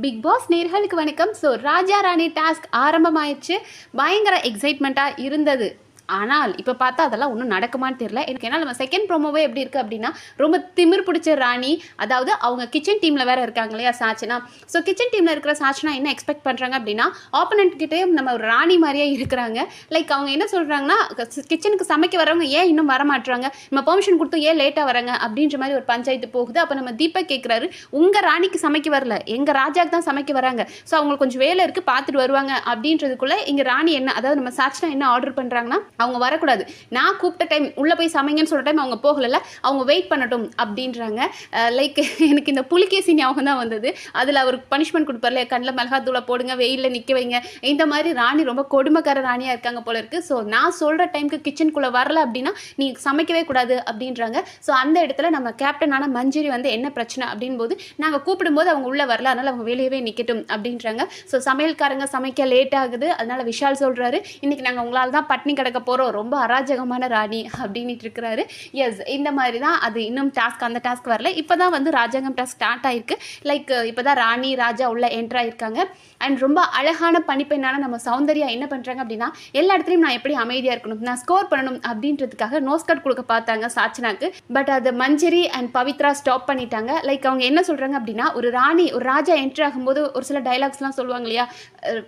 Big Boss நேர்களுக்கு வணக்கம். So Raja Rani task ஆரம்பமாயிடுச்சு. பயங்கர எக்ஸைட்மெண்ட்டாக இருந்தது. ஆனால் இப்போ பார்த்தா அதெல்லாம் ஒன்றும் நடக்குமான்னு தெரியல. எனக்கு ஏன்னா நம்ம செகண்ட் ப்ரோமோவே எப்படி இருக்குது அப்படின்னா ரொம்ப திமிர் பிடிச்ச ராணி அதாவது அவங்க கிச்சன் டீமில் வேறு இருக்காங்க இல்லையா சாச்சனா? ஸோ கிச்சன் டீமில் இருக்கிற சாச்சனா என்ன எக்ஸ்பெக்ட் பண்ணுறாங்க அப்படின்னா ஆப்போனண்ட் கிட்டே நம்ம ஒரு ராணி மாதிரியே இருக்கிறாங்க. லைக் அவங்க என்ன சொல்கிறாங்கன்னா கிச்சனுக்கு சமைக்க வரவங்க ஏன் இன்னும் வரமாட்டுறாங்க நம்ம பெர்மிஷன் கொடுத்து ஏன் லேட்டாக வராங்க? அப்படின்ற மாதிரி ஒரு பஞ்சாயத்து போகுது. அப்போ நம்ம தீபக் கேட்குறாரு உங்கள் ராணிக்கு சமைக்க வரல. எங்கள் ராஜாக்கு தான் சமைக்க வராங்க. ஸோ அவங்களுக்கு கொஞ்சம் வேலை இருக்குது பார்த்துட்டு வருவாங்க. அப்படின்றதுக்குள்ளே இங்கே ராணி என்ன அதாவது நம்ம சாச்சனா என்ன ஆர்டர் பண்ணுறாங்கன்னா அவங்க வரக்கூடாது. நான் கூப்பிட்ட டைம் உள்ளே போய் சமைங்கன்னு சொல்கிற டைம் அவங்க போகலைல்ல அவங்க வெயிட் பண்ணட்டும் அப்படின்றாங்க. லைக் எனக்கு இந்த புலிகேசி ஞாபகம் தான் வந்தது. அதில் அவருக்கு பனிஷ்மெண்ட் கொடுப்பார்ல கண்ணில் மிளகாத்தூளை போடுங்க வெயிலில் நிற்க வைங்க. இந்த மாதிரி ராணி ரொம்ப கொடுமைக்கார ராணியாக இருக்காங்க போல இருக்குது ஸோ நான் சொல்கிற டைமுக்கு கிச்சனுக்குள்ளே வரல அப்படின்னா நீ சமைக்கவே கூடாது அப்படின்றாங்க. ஸோ அந்த இடத்துல நம்ம கேப்டனான மஞ்சரி வந்து என்ன பிரச்சனை அப்படின் போது நாங்கள் கூப்பிடும்போது அவங்க உள்ளே வரல அதனால் அவங்க வெளியவே நிற்கட்டும் அப்படின்றாங்க. ஸோ சமையல்காரங்க சமைக்க லேட் ஆகுது. அதனால் விஷால் சொல்கிறாரு இன்றைக்கி நாங்கள் உங்களால் தான் பட்னி கிடக்க போகிறோம் ரொம்ப அராஜகமான ராணி அப்படின்ட்டு இருக்கிறாரு. எஸ் இந்த மாதிரி தான் அது இன்னும் டாஸ்க் அந்த டாஸ்க் வரல. இப்போ தான் வந்து ராஜாங்கம் டாஸ்க் ஸ்டார்ட் ஆயிருக்கு. லைக் இப்போ தான் ராணி ராஜா உள்ள என்ட்ரு ஆயிருக்காங்க. அண்ட் ரொம்ப அழகான பணிப்பெண்ணான நம்ம சௌந்தர்யா என்ன பண்ணுறாங்க அப்படின்னா எல்லா இடத்துலையும் நான் எப்படி அமைதியாக இருக்கணும் நான் ஸ்கோர் பண்ணணும் அப்படின்றதுக்காக நோஸ் கட் கொடுக்க பார்த்தாங்க சாச்சனாக்கு பட் அது மஞ்சரி அண்ட் பவித்ரா ஸ்டாப் பண்ணிட்டாங்க. லைக் அவங்க என்ன சொல்கிறாங்க அப்படின்னா ஒரு ராணி ஒரு ராஜா என்ட்ரு ஆகும்போது ஒரு சில டைலாக்ஸ்லாம் சொல்லுவாங்க இல்லையா?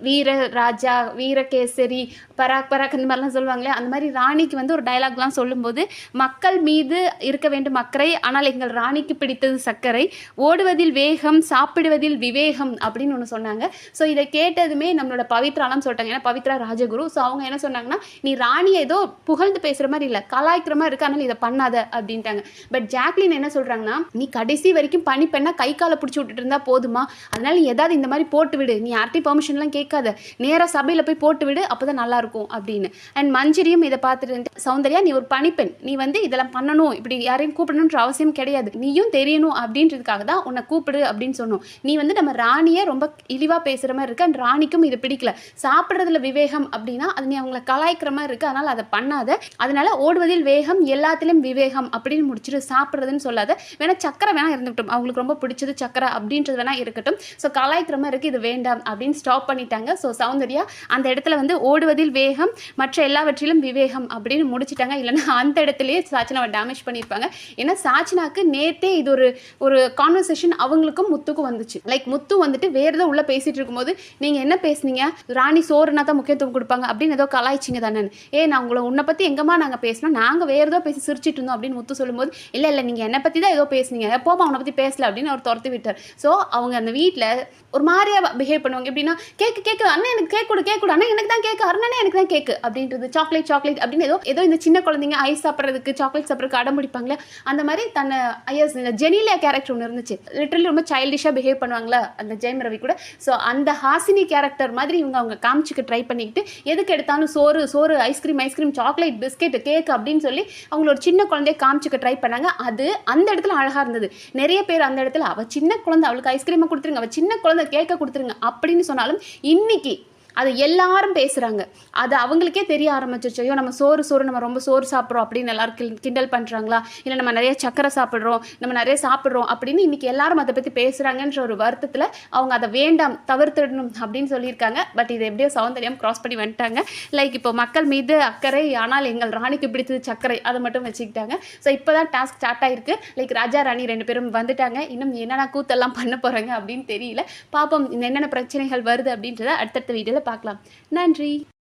வீர ராஜா வீரகேசரி பராக் பராக் அந்த மாதிரிலாம் சொல்லுவாங்க அந்த மாதிரி ராணிக்கு வந்து ஒரு டைலாக்லாம் சொல்லும்போது மக்கள் மீது இருக்க வேண்டும் அக்கறை ஆனால் எங்கள் ராணிக்கு பிடித்தது சர்க்கரை. ஓடுவதில் வேகம் சாப்பிடுவதில் விவேகம் அப்படின்னு ஒன்று சொன்னாங்க. ஸோ இதை கேட்டதுமே நம்மளோட பவித்ராலாம் சொல்லிட்டாங்க. ஏன்னா பவித்ரா ராஜகுரு. ஸோ அவங்க என்ன சொன்னாங்கன்னா நீ ராணியை ஏதோ புகழ்ந்து பேசுகிற மாதிரி இல்லை. கலாய்க்கிற மாதிரி இருக்கு. அதனால் இதை பண்ணாத அப்படின்ட்டாங்க. பட் ஜாக்லின் என்ன சொல்கிறாங்கன்னா நீ கடைசி வரைக்கும் பனி பெண்ணா கை காலை பிடிச்சி விட்டுட்டு இருந்தால் போதுமா? அதனால நீ ஏதாவது இந்த மாதிரி போட்டு விடு. நீ யார்ட்டையும் பெர்மிஷன்லாம் கேட்காத. நேராக சபையில் போய் போட்டு விடு. அப்போ தான் நல்லா இருக்கும் அப்படின்னு. அண்ட் மஞ்சரியும் இதை பார்த்துட்டு சௌந்தர்யா நீ ஒரு பணிப்பெண். நீ வந்து இதெல்லாம் பண்ணணும். இப்படி யாரையும் கூப்பிடணுன்ற அவசியம் கிடையாது. நீயும் தெரியணும் அப்படின்றதுக்காக தான் உன்னை கூப்பிடு அப்படின்னு சொன்னோம். நீ வந்து நம்ம ராணியை ரொம்ப இழிவாக பேசுகிற மாதிரி இருக்கு. அண்ட் ராணிக்கும் இது பிடிக்கல. சாப்பிட்றதுல விவேகம் அப்படின்னா அது நீ அவங்கள கலாய்க்கிற மாதிரி இருக்கு. அதனால் அதை பண்ணாத. அதனால ஓடுவதில் வேகம் எல்லாத்திலும் விவேகம் அப்படின்னு முடிச்சுட்டு சாப்பிட்றதுன்னு சொல்லாத. வேணா சக்கரை வேணா இருந்துட்டும் அவங்களுக்கு ரொம்ப பிடிச்சது சக்கரை அப்படின்றது வேணா இருக்கட்டும். ஸோ கலாய்க்கிற மாதிரி இருக்கு. இது வேண்டாம் அப்படின்னு ஸ்டாப் பண்ணிட்டாங்க. ஸோ சௌந்தர்யா அந்த இடத்துல வந்து ஓடுவதில் வேகம் மற்ற எல்லாவற்றிலும் விவேகம் அப்படின்னு முடிச்சிட்டாங்க. இல்லைன்னா அந்த இடத்துலயே சாச்சனாவை டேமேஜ் பண்ணியிருப்பாங்க. ஏன்னா சாச்சனாக்கு நேத்தே இது ஒரு ஒரு கான்வர்சேஷன் அவங்களுக்கும் முத்துக்கும் வந்துச்சு. லைக் முத்து வந்துட்டு வேறு ஏதோ உள்ள பேசிட்டு இருக்கும்போது நீங்க என்ன பேசுனீங்க? ராணி சோறுனா தான் முக்கியத்துவம் கொடுப்பாங்க. அப்படின்னு ஏதோ கலாய்ச்சிங்க தானே. ஏ நான் உங்களை உன்னை பத்தி எங்கம்மா நாங்க பேசினோம்? நாங்க வேற ஏதோ பேசி சிரிச்சிட்டு இருந்தோம். அப்படின்னு முத்து சொல்லும்போது இல்ல இல்ல நீங்க என்னை பத்தி தான் ஏதோ பேசுனீங்க. எப்போமா அவனை பத்தி பேசல. அப்படின்னு அவர் துரத்து விட்டார். ஸோ அவங்க அந்த வீட்ல ஒரு மாதிரியா பிஹேவ் பண்ணுவாங்க. எப்படின்னா கேக்கு கேக்கு அண்ணன் எனக்கு கேக் கொடு கேக் கொடு. அண்ணன் எனக்கு தான் கேக்கு. அண்ணனே எனக்கு தான் கேக்கு. அப்படின்றது சாக்லேட் சாக்லேட் அப்படின்னு ஏதோ ஏதோ இந்த சின்ன குழந்தைங்க ஐஸ் சாப்பிட்றதுக்கு சாக்லேட் சாப்பிட்றதுக்கு அடம் பிடிப்பாங்களே அந்த மாதிரி தன்னை ஐஎஸ் இந்த ஜெனிலியா கேரக்டர் ஒன்று இருந்துச்சு. லிட்டரலி ரொம்ப சைல்டிஷாக பிஹேவ் பண்ணுவாங்களா அந்த ஜெயம் ரவி கூட. ஸோ அந்த ஹாசினி கேரக்டர் மாதிரி இவங்க அவங்க காமிச்சுக்க ட்ரை பண்ணிக்கிட்டு எதுக்கு எடுத்தாலும் சோறு சோறு ice cream ice cream chocolate biscuit cake அப்படின்னு சொல்லி அவங்கள ஒரு சின்ன குழந்தைய காமிச்சுக்க ட்ரை பண்ணாங்க. அது அந்த இடத்துல அழகாக இருந்தது. நிறைய பேர் அந்த இடத்துல அவள் சின்ன குழந்தை அவளுக்கு ஐஸ்கிரீமை கொடுத்துருங்க அவள் சின்ன குழந்தை கேக்கை கொடுத்துருங்க அப்படின்னு சொன்னாலும் இன்னைக்கு அது எல்லாரும் பேசுகிறாங்க அது அவங்களுக்கே தெரிய ஆரம்பிச்சிருச்சு. ஐயோ நம்ம சோறு சோறு நம்ம ரொம்ப சோறு சாப்பிட்றோம் அப்படின்னு எல்லாரும் கிண்டல் பண்ணுறாங்களா இல்லை நம்ம நிறைய சக்கரை சாப்பிட்றோம் நம்ம நிறைய சாப்பிட்றோம் அப்படின்னு இன்றைக்கி எல்லாரும் அதை பற்றி பேசுகிறாங்கன்ற ஒரு வருத்தத்தில் அவங்க அதை வேண்டாம் தவிர்த்திடணும் அப்படின்னு சொல்லியிருக்காங்க. பட் இது எப்படியோ சௌந்தர்யம் க்ராஸ் பண்ணி வந்துட்டாங்க. லைக் இப்போ மக்கள் மீது அக்கறை ஆனால் எங்கள் ராணிக்கு பிடித்தது சர்க்கரை அதை மட்டும் வச்சுக்கிட்டாங்க. ஸோ இப்போ தான் டாஸ்க் ஸ்டார்ட் ஆகிருக்கு லைக் ராஜா ராணி ரெண்டு பேரும் வந்துட்டாங்க. இன்னும் என்னென்ன கூத்தெல்லாம் பண்ண போகிறாங்க அப்படின்னு தெரியல. பாப்போம் என்னென்ன பிரச்சனைகள் வருது அப்படின்றத அடுத்தடுத்த வீடியோவில் பார்க்கலாம். நன்றி.